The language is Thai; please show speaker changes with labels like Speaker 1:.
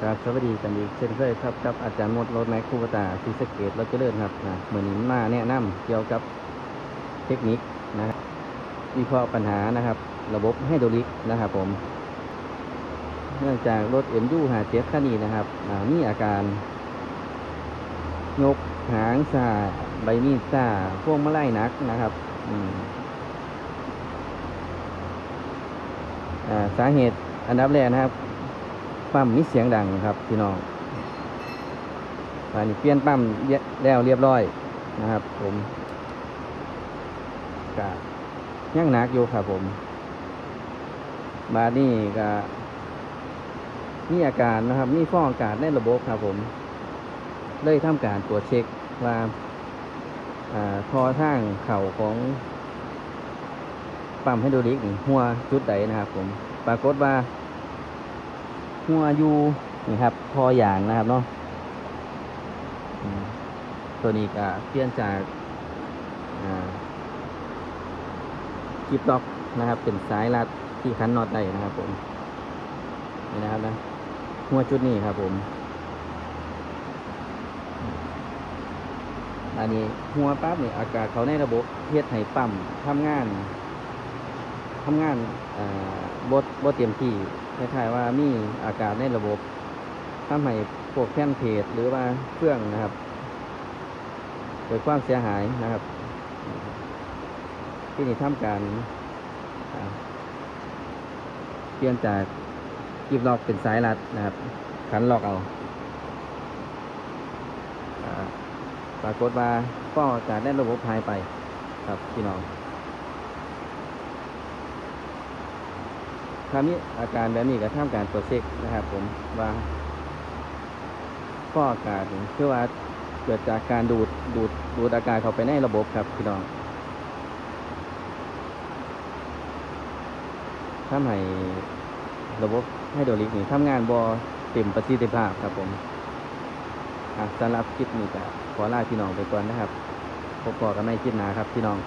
Speaker 1: ครับสวัสดีกันอีกเช่นเคยครับกับอาจารย์มดรถแม็กคูปตาซีสเกตรถเจริญครับนะเหมือนมาแนะนำเกี่ยวกับเทคนิคนะวิเคราะห์ปัญหานะครับ ระบบไฮดรอลิกนะครับผม เนื่องจากรถ MU หาเจ็ดคันนี้นะครับอ่ามีอาการยกหางซาใบมีดซาพวงมาลัยนักนะครับอืมสาเหตุอันดับแรกนะครับ ปั๊มมีเสียงดังครับพี่น้องอันนี้เปลี่ยนปั๊มเรียแล้วเรียบร้อยนะครับ ผมกะยังหนักอยู่ครับผม บาดนี้ก็มีอาการนะครับ มีฟองอากาศในระบบครับผมเลยทำการตรวจเช็คว่าอ่าทอทางเข่าของปั๊มไฮดรอลิกหัวจุดใดนะครับ ผม ปรากฏว่า หัวอยู่นี่ครับพออย่างนะครับเนาะตัวนี้ก็เปลี่ยนจากอ่ากิบล็อกนะครับ เป็นสายรัดที่คันน็อตได้นะครับผมนี่นะครับนะหัวจุดนี้ครับผม อันนี้หัวปั๊บเนี่ยอากาศเขาในระบบเฮ็ดให้ปั๊มทำงาน ทำงานบดบดเต็มที่คล้ายๆว่ามีอากาศในระบบทำให้พวกแท่นเพจหรือว่าเครื่องนะครับ เกิดความเสียหายนะครับ ที่นี่ทำการเปลี่ยนจากกีบล็อกเป็นสายรัดนะครับขันล็อกเอาอ่าปรากฏว่าก็จะได้ระบบหายไปครับพี่น้อง คราวนี้อาการแบบนี้ก็ทำการตรวจเช็คนะครับ ผมว่าก็อากาศคือว่าเกิดจากการดูดดูดดูดอากาศเข้าไปในระบบครับพี่น้องทำให้ระบบไฮดรอลิกนี่ทำงานบ่เต็มประสิทธิภาพครับผมสำหรับคลิปนี้ก็ขอลาพี่น้องไปก่อนนะครับพบกันในคลิปหน้าครับพี่น้อง